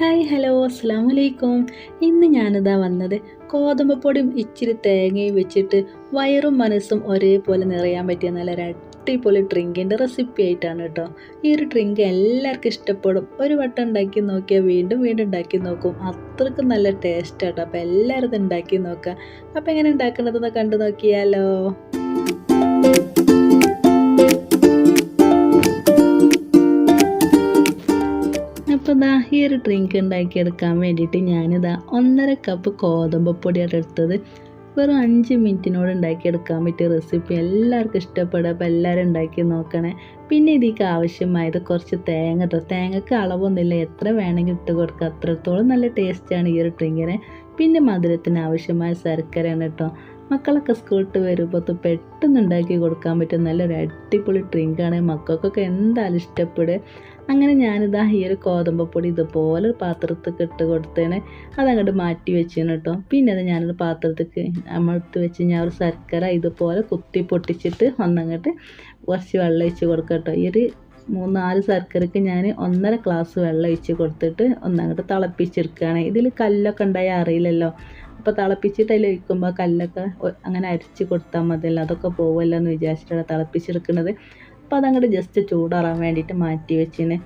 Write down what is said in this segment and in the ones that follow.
Hi hello അസ്സാം വലൈക്കും ഇന്ന് ഞാനിതാ വന്നത് ഗോതമ്പപ്പൊടിയും ഇച്ചിരി തേങ്ങയും വെച്ചിട്ട് വയറും മനസ്സും ഒരേപോലെ നിറയാൻ പറ്റിയ നല്ലൊരു അടിപൊളി ഡ്രിങ്കിന്റെ റെസിപ്പി ആയിട്ടാണ് കേട്ടോ. ഈ ഒരു ഡ്രിങ്ക് എല്ലാവർക്കും ഇഷ്ടപ്പെടും. ഒരു വട്ടം ഉണ്ടാക്കി നോക്കിയാൽ വീണ്ടും വീണ്ടും ഉണ്ടാക്കി നോക്കും. അത്രയ്ക്കും നല്ല ടേസ്റ്റ് ആട്ടോ. അപ്പോൾ എല്ലാവരും ഉണ്ടാക്കി നോക്കുക. അപ്പോൾ എങ്ങനെ ഉണ്ടാക്കേണ്ടതെന്ന് കണ്ടു നോക്കിയാലോ. അപ്പോൾ ഈ ഒരു ഡ്രിങ്ക് ഉണ്ടാക്കിയെടുക്കാൻ വേണ്ടിയിട്ട് ഞാനിതാ ഒന്നര കപ്പ് ഗോതമ്പപ്പൊടിയാണ് എടുത്തത്. വെറും അഞ്ച് മിനിറ്റിനോട് ഉണ്ടാക്കിയെടുക്കാൻ പറ്റിയ റെസിപ്പി എല്ലാവർക്കും ഇഷ്ടപ്പെടും അപ്പോൾ എല്ലാവരും ഉണ്ടാക്കി നോക്കണേ. പിന്നെ ഇതിക്ക് ആവശ്യമായത് കുറച്ച് തേങ്ങ കേട്ടോ തേങ്ങക്ക് അളവൊന്നുമില്ല. എത്ര വേണമെങ്കിൽ ഇട്ട് കൊടുക്കുക അത്രത്തോളം നല്ല ടേസ്റ്റാണ് ഈ ഒരു ഡ്രിങ്കിന് പിന്നെ മധുരത്തിന് ആവശ്യമായ ശർക്കരയാണ് കേട്ടോ. മക്കളൊക്കെ സ്കൂളിട്ട് വരുമ്പോൾ പെട്ടെന്ന് ഉണ്ടാക്കി കൊടുക്കാൻ പറ്റും നല്ലൊരു അടിപൊളി ഡ്രിങ്കാണ് മക്കൾക്കൊക്കെ എന്തായാലും ഇഷ്ടപ്പെടുക. അങ്ങനെ ഞാനിതാ ഈ ഒരു ഗോതമ്പപ്പൊടി ഇതുപോലെ ഒരു പാത്രത്തിൽ ഇട്ട് കൊടുത്തേണ് അതങ്ങോട്ട് മാറ്റി വെച്ചേന് കേട്ടോ പിന്നെ അത് ഞാനൊരു പാത്രത്തേക്ക് നമ്മളെടുത്ത് വെച്ച് ഞാൻ ഒരു ശർക്കര ഇതുപോലെ കുത്തി പൊട്ടിച്ചിട്ട് ഒന്നങ്ങോട്ട് കുറച്ച് വെള്ളം ഒഴിച്ച് കൊടുക്കാം കേട്ടോ ഈ ഒരു മൂന്നാൽ ശർക്കരയ്ക്ക് ഞാൻ ഒന്നര ഗ്ലാസ് വെള്ളം ഒഴിച്ച് കൊടുത്തിട്ട് ഒന്നങ്ങോട്ട് തിളപ്പിച്ചെടുക്കുകയാണ്. ഇതിൽ കല്ലൊക്കെ ഉണ്ടായാൽ അറിയില്ലല്ലോ. അപ്പോൾ തിളപ്പിച്ചിട്ട് അതിൽ കല്ലൊക്കെ അങ്ങനെ അരിച്ച് കൊടുത്താൽ മതിയല്ലോ അതൊക്കെ പോകുമല്ലോ എന്ന് വിചാരിച്ചിട്ടാണ് തിളപ്പിച്ചെടുക്കുന്നത്. അപ്പോൾ അതങ്ങോട്ട് ജസ്റ്റ് ചൂടാറാൻ വേണ്ടിയിട്ട് മാറ്റി വെച്ചിന്.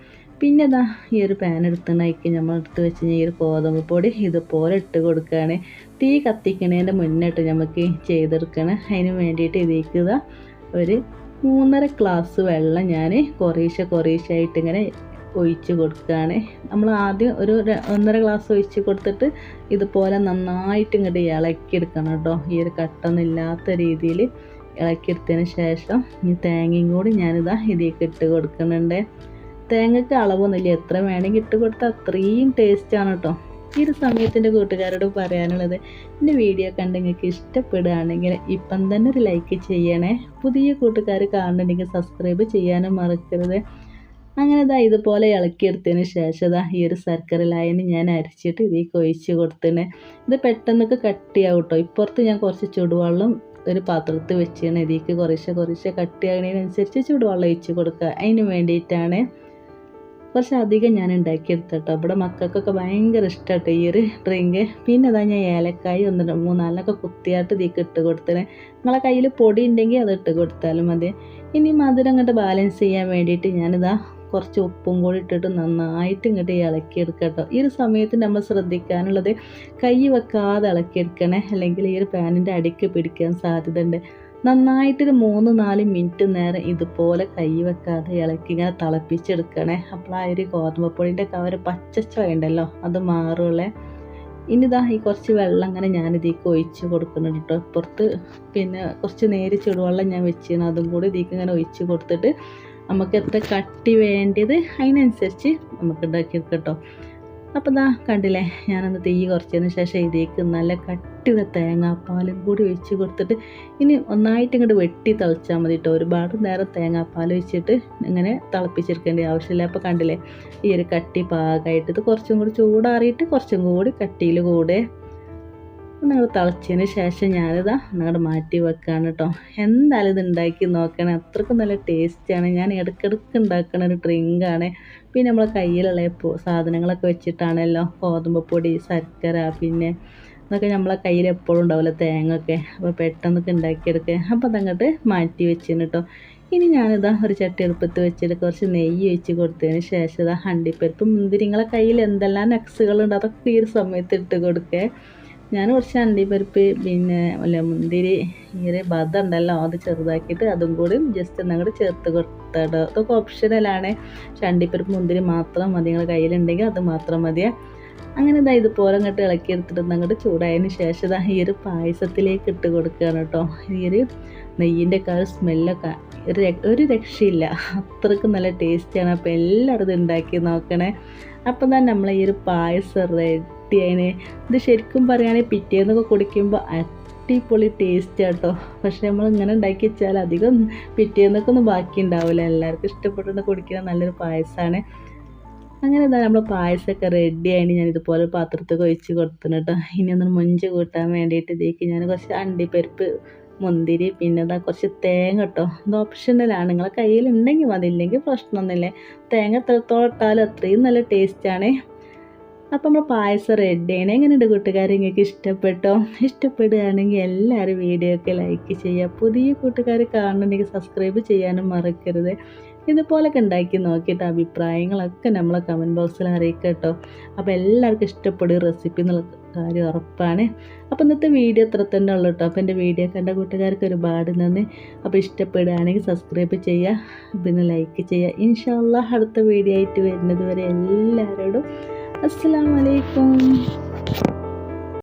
പിന്നെ ഇതാ ഈ ഒരു പാൻ എടുത്തുണ്ടാക്കി നമ്മൾ എടുത്ത് വെച്ച് ഈ ഒരു ഗോതമ്പ് പൊടി ഇതുപോലെ ഇട്ട് കൊടുക്കുകയാണ് തീ കത്തിക്കണേന്റെ മുന്നിട്ട് നമുക്ക് ചെയ്തെടുക്കണം. അതിന് വേണ്ടിയിട്ട് ഇതേക്കുക ഇതാ ഒരു മൂന്നര ഗ്ലാസ് വെള്ളം ഞാൻ കുറേശ്ശെ കുറേശ്ശെ ആയിട്ട് ഇങ്ങനെ ഒഴിച്ച് കൊടുക്കുകയാണ്. നമ്മൾ ആദ്യം ഒരു ഒന്നര ഗ്ലാസ് ഒഴിച്ച് കൊടുത്തിട്ട് ഇതുപോലെ നന്നായിട്ട് ഇങ്ങോട്ട് ഇളക്കിയെടുക്കണം കേട്ടോ. ഈ ഒരു കട്ടൊന്നുമില്ലാത്ത രീതിയിൽ ഇളക്കിയെടുത്തതിന് ശേഷം ഈ തേങ്ങയും കൂടി ഞാനിതാ ഇതിലേക്ക് ഇട്ട് കൊടുക്കുന്നുണ്ട്. തേങ്ങയ്ക്ക് അളവൊന്നുമില്ല. എത്ര വേണമെങ്കിൽ ഇട്ട് കൊടുത്താൽ അത്രയും ടേസ്റ്റാണ് കേട്ടോ. ഈ ഒരു സമയത്തിന്റെ കൂട്ടുകാരോട് പറയാനുള്ളത് എന്റെ വീഡിയോ കണ്ട് നിങ്ങൾക്ക് ഇഷ്ടപ്പെടുകയാണെങ്കിൽ ഇപ്പം തന്നെ ഒരു ലൈക്ക് ചെയ്യണേ. പുതിയ കൂട്ടുകാർ കാണുന്നുണ്ടെങ്കിൽ സബ്സ്ക്രൈബ് ചെയ്യാനും മറക്കരുത്. അങ്ങനെ ഇതാ ഇതുപോലെ ഇളക്കിയെടുത്തതിന് ശേഷം ഇതാ ഈ ഒരു സർക്കര ലായനി ഞാൻ അരിച്ചിട്ട് ഇതിലേക്ക് ഒഴിച്ച് കൊടുത്തിന് ഇത് പെട്ടെന്നൊക്കെ കട്ടിയാവും കേട്ടോ ഇപ്പുറത്ത് ഞാൻ കുറച്ച് ചൂടുവെള്ളം ഒരു പാത്രത്തിൽ വെച്ചാണ് ഇതിലേക്ക് കുറേശ്ശെ കുറേശ്ശെ കട്ടിയാകുന്നതിനനുസരിച്ച് ചൂടുവെള്ളം ഒഴിച്ച് കൊടുക്കുക. അതിന് വേണ്ടിയിട്ടാണ് കുറച്ച് അധികം ഞാൻ ഉണ്ടാക്കിയെടുത്തട്ടോ ഇവിടെ മക്കൾക്കൊക്കെ ഭയങ്കര ഇഷ്ടമാട്ടോ ഈ ഒരു ഡ്രിങ്ക് പിന്നെ അതാ ഞാൻ ഏലക്കായി ഒന്ന് മൂന്നാലിനൊക്കെ കുത്തിയായിട്ട് ഇതിലേക്ക് ഇട്ട് കൊടുത്തത് നിങ്ങളെ കയ്യിൽ പൊടി ഉണ്ടെങ്കിൽ അത് ഇട്ട് കൊടുത്താലും മതി. ഇനി മധുരം അങ്ങോട്ട് ബാലൻസ് ചെയ്യാൻ വേണ്ടിയിട്ട് ഞാനിതാ കുറച്ച് ഉപ്പും കൂടി ഇട്ടിട്ട് നന്നായിട്ട് ഇങ്ങോട്ട് ഇളക്കിയെടുക്കട്ടോ. ഈ ഒരു സമയത്ത് നമ്മൾ ശ്രദ്ധിക്കാനുള്ളത് കൈ വെക്കാതെ ഇളക്കിയെടുക്കണേ അല്ലെങ്കിൽ ഈ ഒരു പാനിന്റെ അടിക്ക് പിടിക്കാൻ സാധ്യതയുണ്ട്. നന്നായിട്ടൊരു മൂന്ന് നാല് മിനിറ്റ് നേരം ഇതുപോലെ കൈ വെക്കാതെ ഇളക്കി ഇങ്ങനെ തിളപ്പിച്ചെടുക്കണേ. അപ്പോൾ ആ ഒരു ഗോതമ്പപ്പൊടിന്റെ കവർ പച്ചച്ച ഉണ്ടല്ലോ അത് മാറുള്ളേ. ഇനിതാ ഈ കുറച്ച് വെള്ളം അങ്ങനെ ഞാനിതേക്ക് ഒഴിച്ച് കൊടുക്കുന്നുണ്ട് കേട്ടോ. പുറത്ത് പിന്നെ കുറച്ച് നേരി ചുടുവെള്ളം ഞാൻ വെച്ചിരുന്നു അതും കൂടി ഇതിലേക്ക് ഇങ്ങനെ ഒഴിച്ച് കൊടുത്തിട്ട് നമുക്ക് എത്ര കട്ടി വേണ്ടത് അതിനനുസരിച്ച് നമുക്ക് ഉണ്ടാക്കിയെടുക്കാം കേട്ടോ അപ്പോൾ ദാ കണ്ടില്ലേ ഞാനൊന്ന് തീ കുറച്ചതിന് ശേഷം ഇതിലേക്ക് നല്ല കട്ടിയുള്ള തേങ്ങാപ്പാലും കൂടി ഒഴിച്ച് കൊടുത്തിട്ട് ഇനി ഒന്നായിട്ട് ഇങ്ങോട്ട് വെട്ടി തിളച്ചാൽ മതി കേട്ടോ ഒരുപാട് നേരം തേങ്ങാപ്പാൽ ഒഴിച്ചിട്ട് ഇങ്ങനെ തിളപ്പിച്ചെടുക്കേണ്ട ആവശ്യമില്ല. അപ്പോൾ കണ്ടില്ലേ ഈ ഒരു കട്ടി പാകമായിട്ട് ഇത് കുറച്ചും കൂടി ചൂടാറിയിട്ട് കുറച്ചും കൂടി കട്ടിയിൽ കൂടെ നിങ്ങൾ തിളച്ചതിന് ശേഷം ഞാനിതാ അങ്ങോട്ട് മാറ്റി വെക്കുകയാണ് കേട്ടോ എന്തായാലും ഇത് ഉണ്ടാക്കി നോക്കണേ. അത്രക്കും നല്ല ടേസ്റ്റാണ് ഞാൻ ഇടയ്ക്കിടയ്ക്ക് ഉണ്ടാക്കുന്ന ഒരു ഡ്രിങ്കാണ് പിന്നെ നമ്മളെ കയ്യിലുള്ള സാധനങ്ങളൊക്കെ വെച്ചിട്ടാണല്ലോ. ഗോതമ്പ് പൊടി ശർക്കര പിന്നെ എന്നൊക്കെ നമ്മളെ കയ്യിൽ എപ്പോഴും ഉണ്ടാവില്ല തേങ്ങ ഒക്കെ അപ്പോൾ പെട്ടെന്നൊക്കെ ഉണ്ടാക്കിയെടുക്കുക അപ്പോൾ അതങ്ങോട്ട് മാറ്റി വെച്ചിന് കേട്ടോ ഇനി ഞാനിതാ ഒരു ചട്ടി അടുപ്പത്ത് വെച്ചിട്ട് കുറച്ച് നെയ്യ് ഒഴിച്ച് കൊടുത്തതിന് ശേഷം ഇതാ ഹണ്ടിപ്പരിപ്പ് മുന്തിരിങ്ങളെ കയ്യിൽ എന്തെല്ലാം നട്സുകളുണ്ട് അതൊക്കെ ഈ ഒരു സമയത്ത് ഇട്ട് കൊടുക്കുക ഞാൻ കുറച്ച് അണ്ടിപ്പരിപ്പ് പിന്നെ അല്ല മുന്തിരി ഇങ്ങനെ ബദ ഉണ്ടല്ലോ അത് ചെറുതാക്കിയിട്ട് അതും കൂടി ജസ്റ്റ് ഒന്നങ്ങോട്ട് ചേർത്ത് കൊടുത്തടോ അതൊക്കെ ഓപ്ഷനലാണ് പക്ഷെ അണ്ടിപ്പരിപ്പ് മുന്തിരി മാത്രം മതി. നിങ്ങളുടെ കയ്യിലുണ്ടെങ്കിൽ അത് മാത്രം മതിയേ. അങ്ങനെ ഇതാ ഇതുപോലെ അങ്ങോട്ട് ഇളക്കി എടുത്തിട്ട് അങ്ങോട്ട് ചൂടായതിന് ശേഷം ഇതാ ഈ ഒരു പായസത്തിലേക്ക് ഇട്ട് കൊടുക്കുകയാണ് കേട്ടോ. ഈ ഒരു നെയ്യിന്റെ ഒക്കെ ഒരു സ്മെല്ലൊക്കെ ഒരു ഒരു രക്ഷയില്ല. അത്രയ്ക്ക് നല്ല ടേസ്റ്റിയാണ് അപ്പോൾ എല്ലാവരും ഇത് ഉണ്ടാക്കി നോക്കണേ. അപ്പം തന്നെ നമ്മൾ ഈ ഒരു പായസം റെഡി ആയിന് ഇത് ശരിക്കും പറയുകയാണെങ്കിൽ പിറ്റേന്നൊക്കെ കുടിക്കുമ്പോൾ അടിപൊളി ടേസ്റ്റ് കേട്ടോ പക്ഷേ നമ്മൾ ഇങ്ങനെ ഉണ്ടാക്കി വെച്ചാൽ അധികം പിറ്റേന്നൊക്കെ ഒന്നും ബാക്കി ഉണ്ടാവില്ല. എല്ലാവർക്കും ഇഷ്ടപ്പെട്ടുകൊണ്ട് കുടിക്കുന്ന നല്ലൊരു പായസമാണ്. അങ്ങനെ എന്താ നമ്മൾ പായസമൊക്കെ റെഡി ആയിട്ട് ഞാൻ ഇതുപോലെ പാത്രത്തിൽ ഒഴിച്ച് കൊടുത്തിട്ടുണ്ട് കേട്ടോ. ഇനി ഒന്ന് മുഞ്ച് കൂട്ടാൻ വേണ്ടിയിട്ട് ഇതേക്ക് ഞാൻ കുറച്ച് അണ്ടിപ്പരിപ്പ് മുന്തിരി പിന്നെ എന്താ കുറച്ച് തേങ്ങ കേട്ടോ ഇത് ഓപ്ഷണലാണ് നിങ്ങളെ കയ്യിലുണ്ടെങ്കിൽ മതി. ഇല്ലെങ്കിൽ പ്രശ്നമൊന്നുമില്ല. തേങ്ങ എത്രത്തോളം ഇട്ടാലും അത്രയും നല്ല ടേസ്റ്റാണ് അപ്പം നമ്മൾ പായസം റെഡിയാണ് എങ്ങനെയുണ്ട് കൂട്ടുകാരെ? നിങ്ങൾക്ക് ഇഷ്ടപ്പെട്ടോ? ഇഷ്ടപ്പെടുകയാണെങ്കിൽ എല്ലാവരും വീഡിയോ ഒക്കെ ലൈക്ക് ചെയ്യുക. പുതിയ കൂട്ടുകാർ കാണുന്നുണ്ടെങ്കിൽ സബ്സ്ക്രൈബ് ചെയ്യാനും മറക്കരുത്. ഇതുപോലൊക്കെ ഉണ്ടാക്കി നോക്കിയിട്ട് അഭിപ്രായങ്ങളൊക്കെ നമ്മളെ കമന്റ് ബോക്സിൽ അറിയിക്കുക കേട്ടോ. അപ്പോൾ എല്ലാവർക്കും ഇഷ്ടപ്പെടും. റെസിപ്പി എന്നുള്ള കാര്യം ഉറപ്പാണ്. അപ്പോൾ ഇന്നത്തെ വീഡിയോ ഇത്ര തന്നെ ഉള്ളൂ കേട്ടോ. അപ്പോൾ എന്റെ വീഡിയോ കണ്ട കൂട്ടുകാർക്ക് ഒരുപാട് നന്ദി. അപ്പോൾ ഇഷ്ടപ്പെടുകയാണെങ്കിൽ സബ്സ്ക്രൈബ് ചെയ്യുക. പിന്നെ ലൈക്ക് ചെയ്യുക. ഇൻഷാല്ല അടുത്ത വീഡിയോ ആയിട്ട് വരുന്നത് വരെ എല്ലാവരോടും അസ്സാം വലൈക്കും